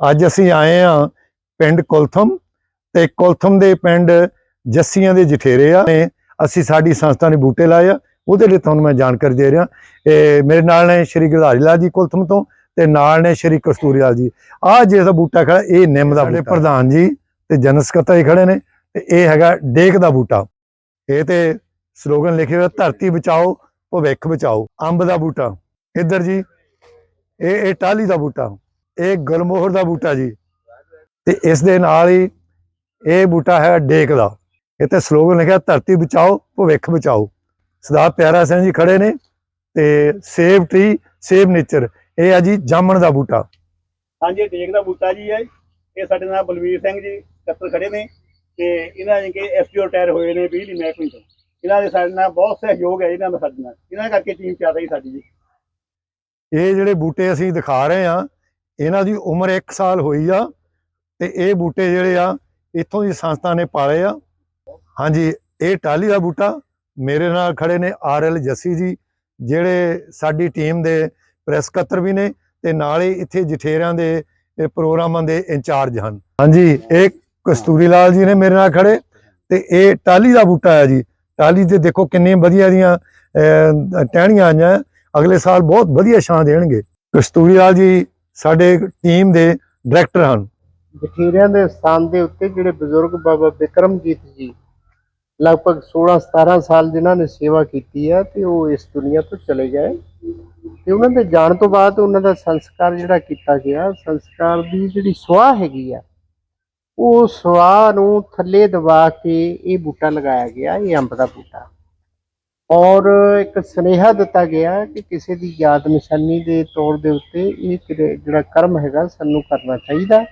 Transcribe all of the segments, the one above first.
ਅੱਜ ਅਸੀਂ ਆਏ ਆ ਪਿੰਡ ਕੁਲਥਮ ਤੇ ਕੁਲਥਮ ਦੇ ਪਿੰਡ ਜੱਸੀਆਂ ਦੇ ਜਠੇਰੇ ਆ। ਅਸੀਂ ਸਾਡੀ ਸੰਸਥਾ ਨੇ ਬੂਟੇ ਲਾਏ ਆ। ਉਹਦੇ ਲਈ ਤੁਹਾਨੂੰ ਮੈਂ ਜਾਣਕਾਰੀ ਦੇ ਰਿਹਾ। ਇਹ ਮੇਰੇ ਨਾਲ ਨੇ ਸ਼੍ਰੀ ਗੁਰਦਾਰੀ ਲਾਲ ਜੀ ਕੁਲਥਮ ਤੋਂ ਤੇ ਨਾਲ ਨੇ ਸ਼੍ਰੀ ਕਸਤੂਰੀ ਲਾਲ ਜੀ ਆਹ ਜਿਹੜਾ ਬੂਟਾ ਖੜਾ ਇਹ ਨਿੰਮ ਦਾ ਬੂਟਾ। ਪ੍ਰਧਾਨ ਜੀ ਤੇ ਜਨਰਲ ਸਕੱਤਰ ਖੜੇ ਨੇ ਤੇ ਇਹ ਹੈਗਾ ਡੇਕ ਦਾ ਬੂਟਾ। ਇਹ ਤੇ ਸਲੋਗਨ ਲਿਖਿਆ ਹੋਇਆ ਧਰਤੀ ਬਚਾਓ ਭਵਿੱਖ ਬਚਾਓ ਅੰਬ ਦਾ ਬੂਟਾ। ਇੱਧਰ ਜੀ ਇਹ ਇਹ ਟਾਹਲੀ ਦਾ ਬੂਟਾ। ਇਹ ਗੁਲਮੋਹਰ ਦਾ ਬੂਟਾ ਜੀ। ਤੇ ਇਸ ਦੇ ਨਾਲ ਹੀ ਇਹ ਬੂਟਾ ਹੈ ਡੇਕ ਦਾ। ਤੇ ਸਲੋਗਨ ਲਿਖਿਆ ਧਰਤੀ ਬਚਾਓ ਭਵਿੱਖ ਬਚਾਓ। ਸਰਦਾਰ ਪਿਆਰਾ ਸਿੰਘ ਜੀ ਖੜੇ ਨੇ ਤੇ ਸੇਵ ਟਰੀ ਸੇਵ ਨੇਚਰ ਇਹ ਆ ਜੀ ਜਾਮਣ ਦਾ ਬੂਟਾ। ਹਾਂਜੀ ਡੇਕ ਦਾ ਬੂਟਾ ਜੀ ਹੈ ਇਹ ਸਾਡੇ ਨਾਲ ਬਲਵੀਰ ਸਿੰਘ ਜੀ ਕੱਤਰ ਖੜੇ ਨੇ ਤੇ ਇਹਨਾਂ ਨੇ ਕਿ ਐਸਪੀਓ ਰਿਟਾਇਰ ਹੋਏ ਨੇ ਬਿਜਲੀ ਮਹਿਕਮੇ ਤੋਂ। ਇਹਨਾਂ ਦੇ ਸਾਡੇ ਨਾਲ ਬਹੁਤ ਸਹਿਯੋਗ ਹੈ ਇਹਨਾਂ ਦਾ ਸਾਡੇ ਨਾਲ। ਇਹਨਾਂ ਕਰਕੇ ਟੀਮ ਚੱਲ ਰਹੀ ਸਾਡੀ ਜੀ। ਇਹ ਜਿਹੜੇ ਬੂਟੇ ਅਸੀਂ ਦਿਖਾ ਰਹੇ ਆ ਇਹਨਾਂ ਦੀ ਉਮਰ 1 ਸਾਲ ਹੋਈ ਆ ਤੇ ਇਹ ਬੂਟੇ ਜਿਹੜੇ ਆ ਇੱਥੋਂ ਦੀ ਸੰਸਥਾ ਨੇ ਪਾਲੇ ਆ। ਹਾਂਜੀ ਇਹ ਟਾਹਲੀ ਦਾ ਬੂਟਾ ਮੇਰੇ ਨਾਲ ਖੜੇ ਨੇ ਆਰ ਐਲ ਜੱਸੀ ਜੀ ਜਿਹੜੇ ਸਾਡੀ ਟੀਮ ਦੇ ਪ੍ਰੈਸ ਸਕੱਤਰ ਵੀ ਨੇ ਤੇ ਨਾਲ ਹੀ ਇੱਥੇ ਜਠੇਰਿਆਂ ਦੇ ਪ੍ਰੋਗਰਾਮਾਂ ਦੇ ਇੰਚਾਰਜ ਹਨ। ਹਾਂਜੀ ਇਹ ਕਸਤੂਰੀ ਲਾਲ ਜੀ ਨੇ ਮੇਰੇ ਨਾਲ ਖੜੇ ਤੇ ਇਹ ਟਾਹਲੀ ਦਾ ਬੂਟਾ ਹੈ ਜੀ। ਟਾਹਲੀ ਤੇ ਦੇਖੋ ਕਿੰਨੇ ਵਧੀਆ ਦੀਆਂ ਅਹ, ਟਹਿਣੀਆਂ ਆਈਆਂ। ਅਗਲੇ ਸਾਲ ਬਹੁਤ ਵਧੀਆ ਛਾਂ ਦੇਣਗੇ। ਕਸਤੂਰੀ ਲਾਲ ਜੀ ਸਾਡੇ ਟੀਮ ਦੇ ਡਾਇਰੈਕਟਰ ਹਨ। ਜਠੇਰਿਆਂ ਦੇ ਸਥਾਨ ਦੇ ਉੱਤੇ ਜਿਹੜੇ ਬਜ਼ੁਰਗ ਬਾਬਾ ਬਿਕਰਮਜੀਤ ਜੀ ਲਗਭਗ 16 17 ਸਾਲ ਜਿਨ੍ਹਾਂ ਨੇ ਸੇਵਾ ਕੀਤੀ ਹੈ ਤੇ ਉਹ ਇਸ ਦੁਨੀਆ ਤੋਂ ਚਲੇ ਗਏ। ਤੇ ਉਹਨਾਂ ਦੇ ਜਾਣ ਤੋਂ ਬਾਅਦ ਉਹਨਾਂ ਦਾ ਸੰਸਕਾਰ ਜਿਹੜਾ ਕੀਤਾ ਗਿਆ, ਸੰਸਕਾਰ ਦੀ ਜਿਹੜੀ ਸੁਆਹ ਹੈਗੀ ਆ, ਉਹ ਸੁਆਹ ਨੂੰ ਥੱਲੇ ਦਬਾ ਕੇ ਇਹ ਬੂਟਾ ਲਗਾਇਆ ਗਿਆ, ਇਹ ਅੰਬ ਦਾ ਬੂਟਾ। ਔਰ ਇੱਕ ਸੁਨੇਹਾ ਦਿੱਤਾ ਗਿਆ ਕਿ ਕਿਸੇ ਦੀ ਯਾਦ ਨਿਸ਼ਾਨੀ ਦੇ ਤੌਰ ਦੇ ਉੱਤੇ ਇਹ ਕਿਰੇ- ਜਿਹੜਾ ਕਰਮ ਹੈਗਾ ਸਾਨੂੰ ਕਰਨਾ ਚਾਹੀਦਾ।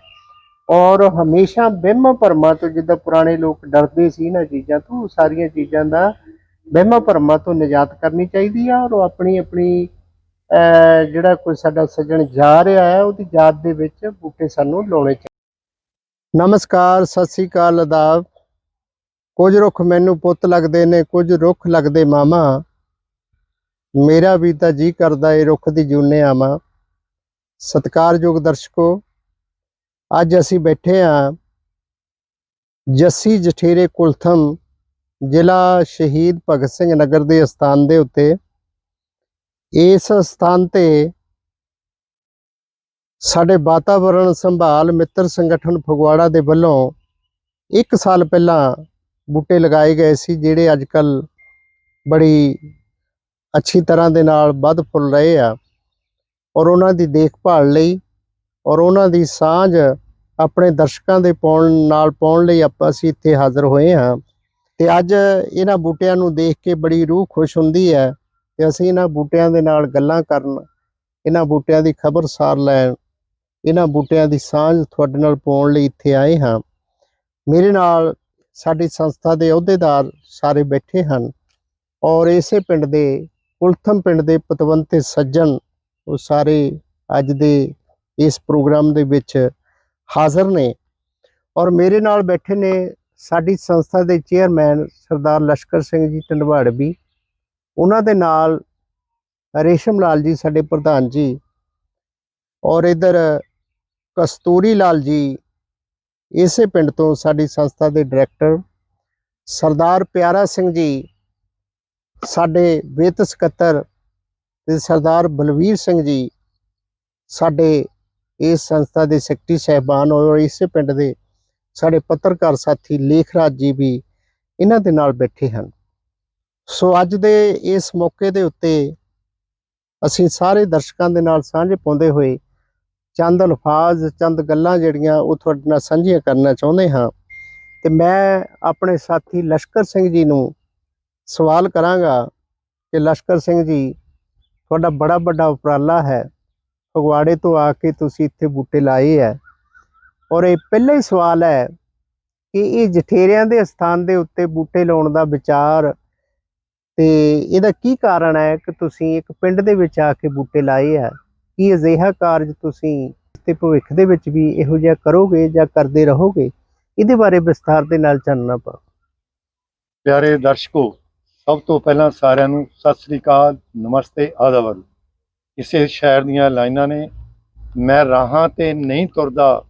ਔਰ ਹਮੇਸ਼ਾ ਵਹਿਮਾਂ ਭਰਮਾਂ ਤੋਂ ਜਿੱਦਾਂ ਪੁਰਾਣੇ ਲੋਕ ਡਰਦੇ ਸੀ ਇਹਨਾਂ ਚੀਜ਼ਾਂ ਤੋਂ ਉਹ ਸਾਰੀਆਂ ਚੀਜ਼ਾਂ ਦਾ ਵਹਿਮਾਂ ਭਰਮਾਂ ਤੋਂ ਨਿਜਾਤ ਕਰਨੀ ਚਾਹੀਦੀ ਆ ਔਰ ਉਹ ਆਪਣੀ ਆਪਣੀ ਜਿਹੜਾ ਕੋਈ ਸਾਡਾ ਸੱਜਣ ਜਾ ਰਿਹਾ ਹੈ, ਉਹਦੀ ਯਾਦ ਦੇ ਵਿੱਚ ਬੂਟੇ ਸਾਨੂੰ ਲਾਉਣੇ ਚਾਹੀਦੇ। ਨਮਸਕਾਰ, ਸਤਿ ਸ੍ਰੀ ਅਕਾਲ, ਅਦਾਬ। ਕੁਝ ਰੁੱਖ ਮੈਨੂੰ ਪੁੱਤ ਲੱਗਦੇ ਨੇ, ਕੁਝ ਰੁੱਖ ਲੱਗਦੇ ਮਾਮਾ। ਮੇਰਾ ਵੀ ਤਾਂ ਜੀ ਕਰਦਾ ਏ ਰੁੱਖ ਦੀ ਜੂਨੇ ਆਵਾਂ। ਸਤਿਕਾਰਯੋਗ ਦਰਸ਼ਕੋ, ਅੱਜ ਅਸੀਂ ਬੈਠੇ ਆ ਜੱਸੀ ਜਠੇਰੇ ਕੁਲਥਮ, ਜ਼ਿਲ੍ਹਾ ਸ਼ਹੀਦ ਭਗਤ ਸਿੰਘ ਨਗਰ ਦੇ ਸਥਾਨ ਦੇ ਉੱਤੇ। ਇਸ ਸਥਾਨ ਤੇ ਸਾਡੇ ਵਾਤਾਵਰਣ ਸੰਭਾਲ ਮਿੱਤਰ ਸੰਗਠਨ ਫਗਵਾੜਾ ਦੇ ਵੱਲੋਂ ਇੱਕ ਸਾਲ ਪਹਿਲਾਂ ਬੂਟੇ ਲਗਾਏ ਗਏ ਸੀ, ਜਿਹੜੇ ਅੱਜ ਕੱਲ ਬੜੀ ਅੱਛੀ ਤਰ੍ਹਾਂ ਦੇ ਨਾਲ ਵੱਧ ਫੁੱਲ ਰਹੇ ਆ। ਔਰ ਉਹਨਾਂ ਦੀ ਦੇਖਭਾਲ ਲਈ ਔਰ ਉਹਨਾਂ ਦੀ ਸਾਂਝ ਆਪਣੇ ਦਰਸ਼ਕਾਂ ਦੇ ਪਾਉਣ, ਨਾਲ ਪਾਉਣ ਲਈ ਆਪਾਂ, ਅਸੀਂ ਇੱਥੇ ਹਾਜ਼ਰ ਹੋਏ ਹਾਂ। ਤੇ ਅੱਜ ਇਹਨਾਂ ਬੂਟਿਆਂ ਨੂੰ ਦੇਖ ਕੇ ਬੜੀ ਰੂਹ ਖੁਸ਼ ਹੁੰਦੀ ਹੈ ਤੇ ਅਸੀਂ ਇਹਨਾਂ ਬੂਟਿਆਂ ਦੇ ਨਾਲ ਗੱਲਾਂ ਕਰਨ, ਇਹਨਾਂ ਬੂਟਿਆਂ ਦੀ ਖਬਰਸਾਰ ਲੈਣ, ਇਹਨਾਂ ਬੂਟਿਆਂ ਦੀ ਸਾਂਝ ਤੁਹਾਡੇ ਨਾਲ ਪਾਉਣ ਲਈ ਇੱਥੇ ਆਏ ਹਾਂ। ਮੇਰੇ ਨਾਲ ਸਾਡੀ ਸੰਸਥਾ ਦੇ ਅਹੁਦੇਦਾਰ ਸਾਰੇ ਬੈਠੇ ਹਨ ਔਰ ਇਸੇ ਪਿੰਡ ਦੇ ਕੁਲਥਮ ਪਿੰਡ ਦੇ ਪਤਵੰਤੇ ਸੱਜਣ ਉਹ ਸਾਰੇ ਅੱਜ ਦੇ ਇਸ ਪ੍ਰੋਗਰਾਮ ਦੇ ਵਿੱਚ ਹਾਜ਼ਰ ਨੇ ਔਰ ਮੇਰੇ ਨਾਲ ਬੈਠੇ ਨੇ ਸਾਡੀ ਸੰਸਥਾ ਦੇ ਚੇਅਰਮੈਨ ਸਰਦਾਰ ਲਸ਼ਕਰ ਸਿੰਘ ਜੀ ਟੰਡਵਾੜਵੀ ਉਹਨਾਂ ਦੇ ਨਾਲ ਰੇਸ਼ਮ ਲਾਲ ਜੀ, ਸਾਡੇ ਪ੍ਰਧਾਨ ਜੀ ਔਰ ਇਧਰ ਕਸਤੂਰੀ ਲਾਲ ਜੀ ਇਸੇ ਪਿੰਡ ਤੋਂ ਸਾਡੀ ਸੰਸਥਾ ਦੇ ਡਾਇਰੈਕਟਰ ਸਰਦਾਰ ਪਿਆਰਾ ਸਿੰਘ ਜੀ, ਸਾਡੇ ਵਿੱਤ ਸਕੱਤਰ ਤੇ ਸਰਦਾਰ ਬਲਵੀਰ ਸਿੰਘ ਜੀ, ਸਾਡੇ ਇਸ ਸੰਸਥਾ ਦੇ ਸੈਕਟਰੀ ਸਹਿਬਾਨ ਔਰ ਇਸੇ ਪਿੰਡ ਦੇ ਸਾਡੇ ਪੱਤਰਕਾਰ ਸਾਥੀ ਲੇਖਰਾਜ ਜੀ ਵੀ ਇਹਨਾਂ ਦੇ ਨਾਲ ਬੈਠੇ ਹਨ। ਸੋ ਅੱਜ ਦੇ ਇਸ ਮੌਕੇ ਦੇ ਉੱਤੇ ਅਸੀਂ ਸਾਰੇ ਦਰਸ਼ਕਾਂ ਦੇ ਨਾਲ ਸਾਂਝੇ ਪਾਉਂਦੇ ਹੋਏ ਚੰਦ ਅਲਫਾਜ਼, ਚੰਦ ਗੱਲਾਂ ਜਿਹੜੀਆਂ ਉਹ ਤੁਹਾਡੇ ਨਾਲ ਸਾਂਝੀਆਂ ਕਰਨਾ ਚਾਹੁੰਦੇ ਹਾਂ। ਤੇ ਮੈਂ ਆਪਣੇ ਸਾਥੀ ਲਸ਼ਕਰ ਸਿੰਘ ਜੀ ਨੂੰ ਸਵਾਲ ਕਰਾਂਗਾ ਕਿ ਲਸ਼ਕਰ ਸਿੰਘ ਜੀ, ਤੁਹਾਡਾ ਬੜਾ ਵੱਡਾ ਉਪਰਾਲਾ ਹੈ। ਫਗਵਾੜੇ ਤੋਂ ਆ ਕੇ ਤੁਸੀਂ ਇੱਥੇ ਬੂਟੇ ਲਾਏ ਹੈ। ਔਰ ਇਹ ਪਹਿਲਾ ਹੀ ਸਵਾਲ ਹੈ ਕਿ ਇਹ ਜਠੇਰਿਆਂ ਦੇ ਸਥਾਨ ਦੇ ਉੱਤੇ ਬੂਟੇ ਲਾਉਣ ਦਾ ਵਿਚਾਰ ਤੇ ਇਹਦਾ ਕੀ ਕਾਰਨ ਹੈ ਕਿ ਤੁਸੀਂ ਇੱਕ ਪਿੰਡ ਦੇ ਵਿੱਚ ਆ ਕੇ ਬੂਟੇ ਲਾਏ ਹੈ? ਕੀ ਅਜਿਹਾ ਕਾਰਜ ਤੁਸੀਂ ਤੇ ਭਵਿੱਖ ਦੇ ਵਿੱਚ ਵੀ ਇਹੋ ਜਿਹਾ ਕਰੋਗੇ ਜਾਂ ਕਰਦੇ ਰਹੋਗੇ? ਇਹਦੇ ਬਾਰੇ ਵਿਸਥਾਰ ਦੇ ਨਾਲ ਜਾਣਨਾ ਪਾਓ ਪਿਆਰੇ ਦਰਸ਼ਕੋ, ਸਭ ਤੋਂ ਪਹਿਲਾਂ ਸਾਰਿਆਂ ਨੂੰ ਸਤਿ ਸ੍ਰੀ ਅਕਾਲ, ਨਮਸਤੇ ਆਦਾਵਰ ਇਸੇ ਸ਼ਹਿਰ ਦੀਆਂ ਲਾਈਨਾਂ ਨੇ, ਮੈਂ ਰਾਹਾਂ ਤੇ ਨਹੀਂ ਤੁਰਦਾ,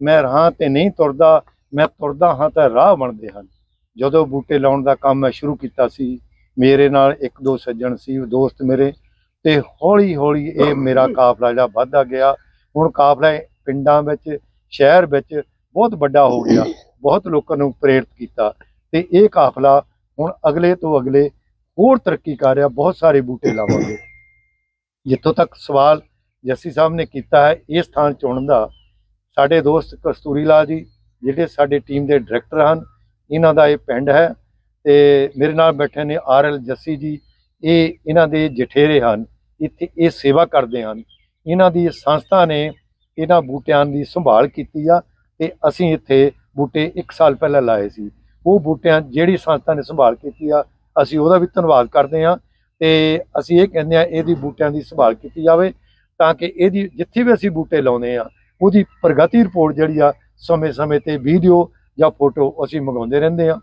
ਮੈਂ ਰਾਹਾਂ ਤੇ ਨਹੀਂ ਤੁਰਦਾ, ਮੈਂ ਤੁਰਦਾ ਹਾਂ ਤਾਂ ਰਾਹ ਬਣਦੇ ਹਨ। ਜਦੋਂ ਬੂਟੇ ਲਾਉਣ ਦਾ ਕੰਮ ਮੈਂ ਸ਼ੁਰੂ ਕੀਤਾ ਸੀ, ਮੇਰੇ ਨਾਲ ਇੱਕ ਦੋ ਸੱਜਣ ਸੀ ਦੋਸਤ ਮੇਰੇ ਤੇ ਹੌਲੀ ਹੌਲੀ ਇਹ ਮੇਰਾ ਕਾਫਲਾ ਜਿਹੜਾ ਵੱਧਦਾ ਗਿਆ। ਹੁਣ ਕਾਫਲਾ ਪਿੰਡਾਂ ਵਿੱਚ, ਸ਼ਹਿਰ ਵਿੱਚ ਬਹੁਤ ਵੱਡਾ ਹੋ ਗਿਆ। ਬਹੁਤ ਲੋਕਾਂ ਨੂੰ ਪ੍ਰੇਰਿਤ ਕੀਤਾ। ਤੇ ਇਹ ਕਾਫਲਾ ਹੁਣ ਅਗਲੇ ਤੋਂ ਅਗਲੇ ਹੋਰ ਤਰੱਕੀ ਕਰ ਰਿਹਾ। ਬਹੁਤ ਸਾਰੇ ਬੂਟੇ ਲਾਵਾਂਗੇ। ਜਿੱਥੋਂ ਤੱਕ ਸਵਾਲ ਜੱਸੀ ਸਾਹਿਬ ਨੇ ਕੀਤਾ ਹੈ, ਇਹ ਸਥਾਨ ਚੁਣਨ ਦਾ, ਸਾਡੇ ਦੋਸਤ ਕਸਤੂਰੀ ਲਾਲ ਜੀ, ਜਿਹੜੇ ਸਾਡੇ ਟੀਮ ਦੇ ਡਾਇਰੈਕਟਰ ਹਨ, ਇਹਨਾਂ ਦਾ ਇਹ ਪਿੰਡ ਹੈ। ਤੇ ਮੇਰੇ ਨਾਲ ਬੈਠੇ ਨੇ ਆਰਐਲ ਜੱਸੀ ਜੀ। ਇਹ ਇਹਨਾਂ ਦੇ ਜਠੇਰੇ ਹਨ। ਇੱਥੇ ਇਹ ਸੇਵਾ ਕਰਦੇ ਹਨ। ਇਹਨਾਂ ਦੀ ਸੰਸਥਾ ਨੇ ਇਹਨਾਂ ਬੂਟਿਆਂ ਦੀ ਸੰਭਾਲ ਕੀਤੀ ਆ ਤੇ ਅਸੀਂ ਇੱਥੇ ਬੂਟੇ 1 ਸਾਲ ਪਹਿਲਾਂ ਲਾਏ ਸੀ। ਉਹ ਬੂਟਿਆਂ ਜਿਹੜੀ ਸੰਸਥਾ ਨੇ ਸੰਭਾਲ ਕੀਤੀ ਆ, ਅਸੀਂ ਉਹਦਾ ਵੀ ਧੰਨਵਾਦ ਕਰਦੇ ਹਾਂ ਤੇ ਅਸੀਂ ਇਹ ਕਹਿੰਦੇ ਆ ਇਹਦੀ ਬੂਟਿਆਂ ਦੀ ਸੰਭਾਲ ਕੀਤੀ ਜਾਵੇ ਤਾਂ ਕਿ ਇਹਦੀ ਜਿੱਥੇ ਵੀ ਅਸੀਂ ਬੂਟੇ ਲਾਉਂਦੇ ਆ ਉਹਦੀ ਪ੍ਰਗਤੀ ਰਿਪੋਰਟ ਜਿਹੜੀ ਆ ਸਮੇਂ-ਸਮੇਂ ਤੇ ਵੀਡੀਓ ਜਾਂ ਫੋਟੋ ਅਸੀਂ ਮੰਗਾਉਂਦੇ ਰਹਿੰਦੇ ਆ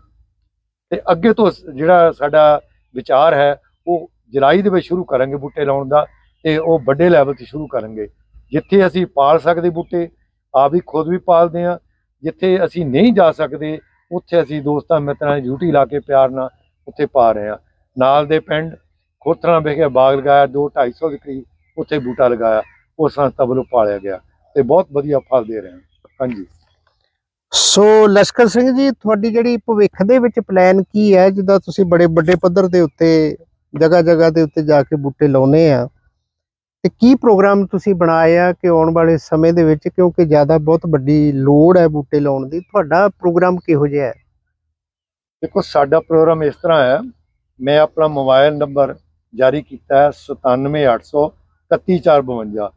ਤੇ ਅੱਗੇ ਤੋਂ ਜਿਹੜਾ ਸਾਡਾ ਵਿਚਾਰ ਹੈ, ਉਹ ਜੁਲਾਈ ਦੇ ਵਿੱਚ ਸ਼ੁਰੂ ਕਰਾਂਗੇ ਬੂਟੇ ਲਾਉਣ ਦਾ ਤੇ ਉਹ ਵੱਡੇ ਲੈਵਲ ਤੇ ਸ਼ੁਰੂ ਕਰਾਂਗੇ। ਜਿੱਥੇ ਅਸੀਂ ਪਾਲ ਸਕਦੇ ਬੂਟੇ, ਆਪ ਵੀ ਖੁਦ ਵੀ ਪਾਲਦੇ ਆ ਜਿੱਥੇ ਅਸੀਂ ਨਹੀਂ ਜਾ ਸਕਦੇ, ਉੱਥੇ ਅਸੀਂ ਦੋਸਤਾਂ ਮਿੱਤਰਾਂ ਦੀ ਡਿਊਟੀ ਲਾ ਕੇ ਪਿਆਰ ਨਾਲ ਉੱਥੇ ਪਾ ਰਹੇ ਆ ਨਾਲ ਦੇ ਪਿੰਡ ਖੋਤਰਾ ਵਿਖੇ ਬਾਗ ਲਗਾਇਆ 2 250 ਦੇ ਕਰੀਬ ਉੱਥੇ ਬੂਟਾ ਲਗਾਇਆ। ਉਹ ਸੰਸਥਾ ਵੱਲੋਂ ਪਾਲਿਆ ਗਿਆ ਤੇ ਬਹੁਤ ਵਧੀਆ ਫਲ ਦੇ ਰਹੇ ਹਨ ਹਾਂਜੀ। ਸੋ ਲਸ਼ਕਰ ਸਿੰਘ ਜੀ, ਤੁਹਾਡੀ ਜਿਹੜੀ ਭਵਿੱਖ ਦੇ ਵਿੱਚ ਪਲਾਨ ਕੀ ਹੈ? ਜਿੱਦਾਂ ਤੁਸੀਂ ਬੜੇ ਵੱਡੇ ਪੱਧਰ ਦੇ ਉੱਤੇ ਜਗ੍ਹਾ ਜਗ੍ਹਾ ਦੇ ਉੱਤੇ ਜਾ ਕੇ ਬੂਟੇ ਲਾਉਨੇ ਆ। ਤੇ ਕੀ ਪ੍ਰੋਗਰਾਮ ਤੁਸੀਂ ਬਣਾਇਆ ਕਿ ਆਉਣ ਵਾਲੇ ਸਮੇਂ ਦੇ ਵਿੱਚ? ਕਿਉਂਕਿ ਜ਼ਿਆਦਾ ਬਹੁਤ ਵੱਡੀ ਲੋੜ ਹੈ ਬੂਟੇ ਲਾਉਣ ਦੀ। ਤੁਹਾਡਾ ਪ੍ਰੋਗਰਾਮ ਕਿਹੋ ਜਿਹਾ ਹੈ? ਦੇਖੋ, ਸਾਡਾ ਪ੍ਰੋਗਰਾਮ ਇਸ ਤਰ੍ਹਾਂ ਹੈ। ਮੈਂ ਆਪਣਾ ਮੋਬਾਈਲ ਨੰਬਰ ਜਾਰੀ ਕੀਤਾ ਹੈ 97800 31452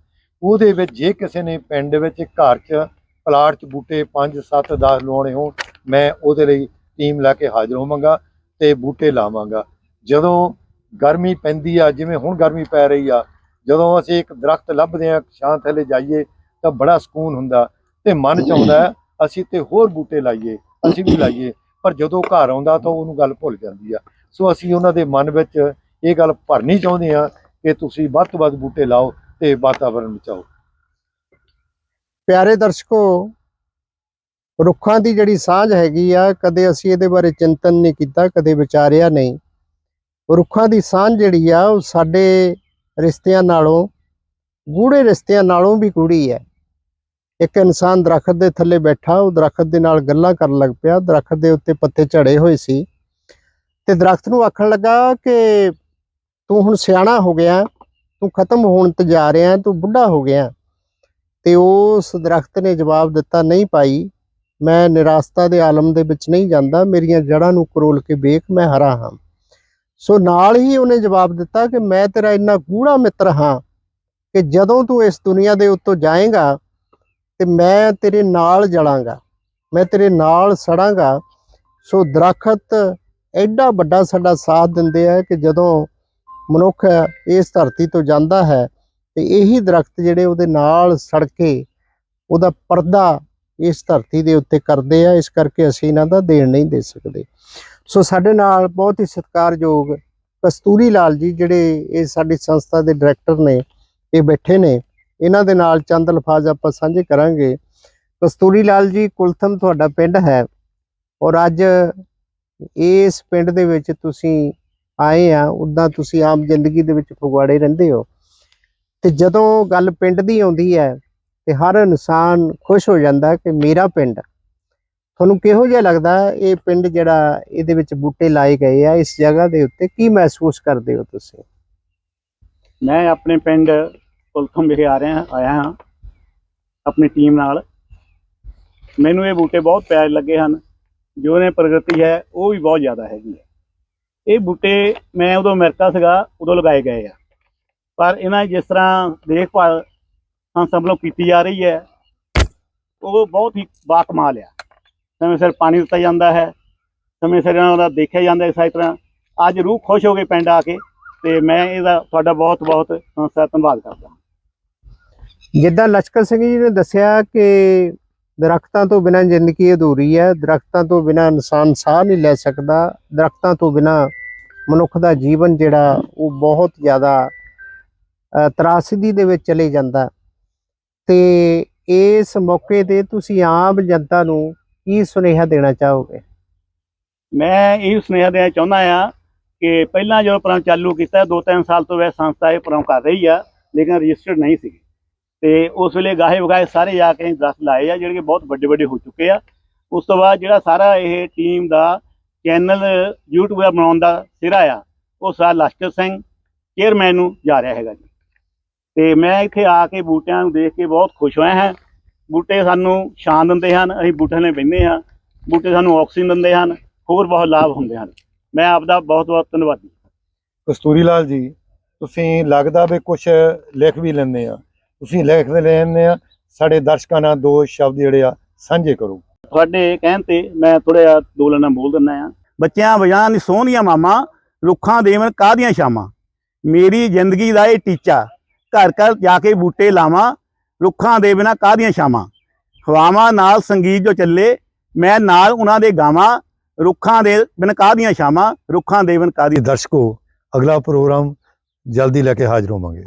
ਉਹਦੇ ਵਿੱਚ ਜੇ ਕਿਸੇ ਨੇ ਪਿੰਡ ਵਿੱਚ ਘਰ 'ਚ ਪਲਾਟ 'ਚ ਬੂਟੇ 5 7 10 ਲਵਾਉਣੇ ਹੋਣ, ਮੈਂ ਉਹਦੇ ਲਈ ਟੀਮ ਲੈ ਕੇ ਹਾਜ਼ਰ ਹੋਵਾਂਗਾ ਤੇ ਬੂਟੇ ਲਾਵਾਂਗਾ। ਜਦੋਂ ਗਰਮੀ ਪੈਂਦੀ ਆ, ਜਿਵੇਂ ਹੁਣ ਗਰਮੀ ਪੈ ਰਹੀ ਆ, ਜਦੋਂ ਅਸੀਂ ਇੱਕ ਦਰਖਤ ਲੱਭਦੇ ਆ ਛਾਂ ਥੱਲੇ ਜਾਈਏ, ਤਾਂ ਬੜਾ ਸਕੂਨ ਹੁੰਦਾ ਤੇ ਮਨ ਚਾਹੁੰਦਾ ਅਸੀਂ ਤੇ ਹੋਰ ਬੂਟੇ ਲਾਈਏ, ਅਸੀਂ ਵੀ ਲਾਈਏ, ਪਰ ਜਦੋਂ ਘਰ ਆਉਂਦਾ ਤਾਂ ਉਹਨੂੰ ਗੱਲ ਭੁੱਲ ਜਾਂਦੀ ਆ। ਸੋ ਅਸੀਂ ਉਹਨਾਂ ਦੇ ਮਨ ਵਿੱਚ ਇਹ ਗੱਲ ਭਰਨੀ ਚਾਹੁੰਦੇ ਆ ਕਿ ਤੁਸੀਂ ਵੱਧ ਤੋਂ ਵੱਧ ਬੂਟੇ ਲਾਓ ਤੇ ਵਾਤਾਵਰਣ ਬਚਾਓ। ਪਿਆਰੇ ਦਰਸ਼ਕੋ, ਰੁੱਖਾਂ ਦੀ ਜਿਹੜੀ ਸਾਂਝ ਹੈਗੀ ਆ, ਕਦੇ ਅਸੀਂ ਇਹਦੇ ਬਾਰੇ ਚਿੰਤਨ ਨਹੀਂ ਕੀਤਾ, ਕਦੇ ਵਿਚਾਰਿਆ ਨਹੀਂ। ਰੁੱਖਾਂ ਦੀ ਸਾਂਝ ਜਿਹੜੀ ਆ, ਉਹ ਸਾਡੇ ਰਿਸ਼ਤਿਆਂ ਨਾਲੋਂ ਗੂੜੇ ਰਿਸ਼ਤਿਆਂ ਨਾਲੋਂ ਵੀ ਗੂੜੀ ਹੈ। ਇੱਕ ਇਨਸਾਨ ਦਰਖਤ ਦੇ ਥੱਲੇ ਬੈਠਾ, ਉਹ ਦਰਖਤ ਦੇ ਨਾਲ ਗੱਲਾਂ ਕਰਨ ਲੱਗ ਪਿਆ। ਦਰਖਤ ਦੇ ਉੱਤੇ ਪੱਤੇ ਝੜੇ ਹੋਏ ਸੀ ਤੇ ਦਰਖਤ ਨੂੰ ਆਖਣ ਲੱਗਾ ਕਿ ਤੂੰ ਹੁਣ ਸਿਆਣਾ ਹੋ ਗਿਆ, ਤੂੰ ਖਤਮ ਹੋਣ ਤੇ ਜਾ ਰਿਹਾ, ਤੂੰ ਬੁੱਢਾ ਹੋ ਗਿਆ। ਤੇ ਉਸ ਦਰਖਤ ਨੇ ਜਵਾਬ ਦਿੱਤਾ, ਨਹੀਂ ਪਾਈ ਮੈਂ ਨਿਰਾਸਤਾ ਦੇ ਆਲਮ ਦੇ ਵਿੱਚ ਨਹੀਂ ਜਾਂਦਾ, ਮੇਰੀਆਂ ਜੜ੍ਹਾਂ ਨੂੰ ਕਰੋਲ ਕੇ ਵੇਖ, ਮੈਂ ਹਰਾ ਹਾਂ। ਸੋ ਨਾਲ ਹੀ ਉਹਨੇ ਜਵਾਬ ਦਿੱਤਾ ਕਿ ਮੈਂ ਤੇਰਾ ਇੰਨਾ ਗੂੜਾ ਮਿੱਤਰ ਹਾਂ ਕਿ ਜਦੋਂ ਤੂੰ ਇਸ ਦੁਨੀਆ ਦੇ ਉੱਤੋਂ ਜਾਏਗਾ ਤੇ ਮੈਂ ਤੇਰੇ ਨਾਲ ਜਲਾਂਗਾ, ਮੈਂ ਤੇਰੇ ਨਾਲ ਸੜਾਂਗਾ। ਸੋ ਦਰਖਤ ਐਡਾ ਵੱਡਾ ਸਾਡਾ ਸਾਥ ਦਿੰਦੇ ਆ ਕਿ ਜਦੋਂ ਮਨੁੱਖ ਇਸ ਧਰਤੀ ਤੋਂ ਜਾਂਦਾ ਹੈ ਤੇ ਇਹੀ ਦਰਖਤ ਜਿਹੜੇ ਉਹਦੇ ਨਾਲ ਸੜ ਕੇ ਉਹਦਾ ਪਰਦਾ ਇਸ ਧਰਤੀ ਦੇ ਉੱਤੇ ਕਰਦੇ ਆ, ਇਸ ਕਰਕੇ ਅਸੀਂ ਇਹਨਾਂ ਦਾ ਦੇਣ ਨਹੀਂ ਦੇ ਸਕਦੇ। ਸੋ ਸਾਡੇ ਨਾਲ ਬਹੁਤ ਹੀ ਸਤਿਕਾਰਯੋਗ ਕਸਤੂਰੀ ਲਾਲ ਜੀ ਜਿਹੜੇ ਇਹ ਸਾਡੀ ਸੰਸਥਾ ਦੇ ਡਾਇਰੈਕਟਰ ਨੇ, ਇਹ ਬੈਠੇ ਨੇ, ਇਹਨਾਂ ਦੇ ਨਾਲ ਚੰਦ ਲਫ਼ਾਜ਼ ਆਪਾਂ ਸਾਂਝੇ ਕਰਾਂਗੇ। ਕਸਤੂਰੀ ਲਾਲ ਜੀ ਕੁਲਥਮ ਤੁਹਾਡਾ ਪਿੰਡ ਹੈ ਔਰ ਅੱਜ ਇਸ ਪਿੰਡ ਦੇ ਵਿੱਚ ਤੁਸੀਂ ਆਏ ਆ, ਉਦਾਂ ਤੁਸੀਂ ਆਮ ਜ਼ਿੰਦਗੀ ਦੇ ਵਿੱਚ ਫਗਵਾੜੇ ਰਹਿੰਦੇ ਹੋ। ਤੇ ਜਦੋਂ ਗੱਲ ਪਿੰਡ ਦੀ ਆਉਂਦੀ ਹੈ ਤੇ ਹਰ ਇਨਸਾਨ ਖੁਸ਼ ਹੋ ਜਾਂਦਾ ਕਿ ਮੇਰਾ ਪਿੰਡ ਤੁਹਾਨੂੰ ਕਿਹੋ ਜਿਹਾ ਲੱਗਦਾ ਇਹ ਪਿੰਡ ਜਿਹੜਾ ਇਹਦੇ ਵਿੱਚ ਬੂਟੇ ਲਾਏ ਗਏ ਆ, ਇਸ ਜਗ੍ਹਾ ਦੇ ਉੱਤੇ ਕੀ ਮਹਿਸੂਸ ਕਰਦੇ ਹੋ ਤੁਸੀਂ? ਮੈਂ ਆਪਣੇ ਪਿੰਡ ਕੁਲਥਮ ਵਿਖੇ ਆ ਰਿਹਾ, ਆਇਆ ਹਾਂ, ਆਪਣੀ ਟੀਮ ਨਾਲ। ਮੈਨੂੰ ਇਹ ਬੂਟੇ ਬਹੁਤ ਪਿਆਰੇ ਲੱਗੇ ਹਨ, ਜੋ ਨੇ ਪ੍ਰਗਤੀ ਹੈ, ਉਹ ਵੀ ਬਹੁਤ ਜ਼ਿਆਦਾ ਹੈਗੀ ਹੈ। ਇਹ ਬੂਟੇ ਮੈਂ ਉਦੋਂ ਅਮਰੀਕਾ ਸੀਗਾ, ਉਦੋਂ ਲਗਾਏ ਗਏ ਆ। ਪਰ ਇਹਨਾਂ ਦੀ ਜਿਸ ਤਰ੍ਹਾਂ ਦੇਖਭਾਲ ਸੰਸਥਾ ਵੱਲੋਂ ਕੀਤੀ ਜਾ ਰਹੀ ਹੈ, ਉਹ ਬਹੁਤ ਹੀ ਬਾਕਮਾਲ ਆ। ਸਮੇਂ ਸਿਰ ਪਾਣੀ ਦਿੱਤਾ ਜਾਂਦਾ ਹੈ ਸਮੇਂ ਸਿਰ ਇਹਨਾਂ ਦਾ ਦੇਖਿਆ ਜਾਂਦਾ ਹੈ ਤਰ੍ਹਾਂ। ਅੱਜ ਰੂਹ ਖੁਸ਼ ਹੋ ਗਈ ਪਿੰਡ ਆ ਕੇ ਤੇ ਮੈਂ ਇਹਦਾ ਤੁਹਾਡਾ ਬਹੁਤ ਬਹੁਤ ਧੰਨਵਾਦ ਕਰਦਾ ਜਿੱਦਾਂ ਲਸ਼ਕਰ ਸਿੰਘ ਜੀ ਨੇ ਦੱਸਿਆ ਕਿ ਦਰਖਤਾਂ ਤੋਂ ਬਿਨਾਂ ਜ਼ਿੰਦਗੀ ਅਧੂਰੀ ਹੈ ਦਰਖਤਾਂ ਤੋਂ ਬਿਨਾਂ ਇਨਸਾਨ ਸਾਹ ਨਹੀਂ ਲੈ ਸਕਦਾ ਦਰਖਤਾਂ ਤੋਂ ਬਿਨਾਂ ਮਨੁੱਖ ਦਾ ਜੀਵਨ ਜਿਹੜਾ ਉਹ ਬਹੁਤ ਜ਼ਿਆਦਾ ਅ, ਤਰਾਸਦੀ ਦੇ ਵਿੱਚ ਚਲੇ ਜਾਂਦਾ। ਤੇ ਇਸ ਮੌਕੇ ਤੇ ਤੁਸੀਂ ਆਮ ਜਨਤਾ ਨੂੰ ਕੀ ਸੁਨੇਹਾ ਦੇਣਾ ਚਾਹੋਗੇ? ਮੈਂ ਇਹ ਸੁਨੇਹਾ ਦੇਣਾ ਚਾਹੁੰਦਾ ਆ ਕਿ ਪਹਿਲਾਂ ਜਦੋਂ ਪ੍ਰੋਗਰਾਮ ਚਾਲੂ ਕੀਤਾ ਦੋ ਤਿੰਨ ਸਾਲ ਤੋਂ ਵੈਸੇ ਸੰਸਥਾ ਇਹ ਪ੍ਰੋਗਰਾਮ ਕਰ ਰਹੀ ਆ, ਲੇਕਿਨ ਰਜਿਸਟਰਡ ਨਹੀਂ ਸੀ ਤੇ ਉਸ ਵੇਲੇ ਗਾਹੇ ਵਗਾਏ ਸਾਰੇ ਜਾ ਕੇ ਦਸ ਲਾਏ ਆ, ਜਿਹੜੇ ਕਿ ਬਹੁਤ ਵੱਡੇ ਵੱਡੇ ਹੋ ਚੁੱਕੇ ਆ। ਉਸ ਤੋਂ ਬਾਅਦ ਜਿਹੜਾ ਸਾਰਾ ਇਹ ਟੀਮ ਦਾ ਚੈਨਲ YouTube ਦਾ ਬਣਾਉਣ ਦਾ ਸਿਰਾ ਆ, ਉਹ ਸਾਰ ਲਸ਼ਕਰ ਸਿੰਘ ਚੇਅਰਮੈਨ ਨੂੰ ਜਾ ਰਿਹਾ ਹੈਗਾ ਜੀ। ਤੇ ਮੈਂ ਇੱਥੇ ਆ ਕੇ ਬੂਟਿਆਂ ਨੂੰ ਦੇਖ ਕੇ ਬਹੁਤ ਖੁਸ਼ ਹੋਇਆ ਹਾਂ। ਬੂਟੇ ਸਾਨੂੰ ਛਾਂ ਦਿੰਦੇ ਹਨ ਅਸੀਂ ਬੂਟਿਆਂ ਨੇ ਬਹਿੰਦੇ ਹਾਂ। ਬੂਟੇ ਸਾਨੂੰ ਆਕਸੀਜਨ ਦਿੰਦੇ ਹਨ ਹੋਰ ਬਹੁਤ ਲਾਭ ਹੁੰਦੇ ਹਨ। ਮੈਂ ਆਪ ਦਾ ਬਹੁਤ ਬਹੁਤ ਧੰਨਵਾਦੀ ਕਸਤੂਰੀ ਲਾਲ ਜੀ ਤੁਸੀਂ ਲੱਗਦਾ ਵੀ ਕੁਝ ਲਿਖ ਵੀ ਲੈਂਦੇ ਆ। ਤੁਸੀਂ ਲਿਖ ਵੀ ਲੈਂਦੇ ਆ ਸਾਡੇ ਦਰਸ਼ਕਾਂ ਨਾਲ ਦੋ ਸ਼ਬਦ ਜਿਹੜੇ ਆ ਸਾਂਝੇ ਕਰੋ। ਤੁਹਾਡੇ ਕਹਿਣ ਤੇ ਮੈਂ ਥੋੜਾ ਜਿਹਾ ਦੋ ਲਾਈਨਾਂ ਬੋਲ ਦਿੰਦਾ ਆ ਬੱਚਿਆਂ ਵਜਾਂ ਦੀ ਸੋਹਣੀਆਂ ਮਾਮਾ ਰੁੱਖਾਂ ਦੇਵਨ ਕਾਹਦੀਆਂ ਸ਼ਾਮਾਂ? ਮੇਰੀ ਜ਼ਿੰਦਗੀ ਦਾ ਇਹ ਟੀਚਾ ਘਰ ਘਰ ਜਾ ਕੇ ਬੂਟੇ ਲਾਵਾਂ ਰੁੱਖਾਂ ਦੇ ਬਿਨਾਂ ਕਾਹਦੀਆਂ ਸ਼ਾਮਾਂ ਹਵਾਵਾਂ ਨਾਲ ਸੰਗੀਤ ਜੋ ਚੱਲੇ, ਮੈਂ ਨਾਲ ਉਹਨਾਂ ਦੇ ਗਾਵਾਂ, ਰੁੱਖਾਂ ਦੇ ਬਿਨ ਕਾਹਦੀਆਂ ਸ਼ਾਮਾਂ ਰੁੱਖਾਂ ਦੇ ਬਿਨ ਕਾਹਦੀਆਂ ਦਰਸ਼ਕੋ, ਅਗਲਾ ਪ੍ਰੋਗਰਾਮ ਜਲਦੀ ਲੈ ਕੇ ਹਾਜ਼ਰ ਹੋਵਾਂਗੇ।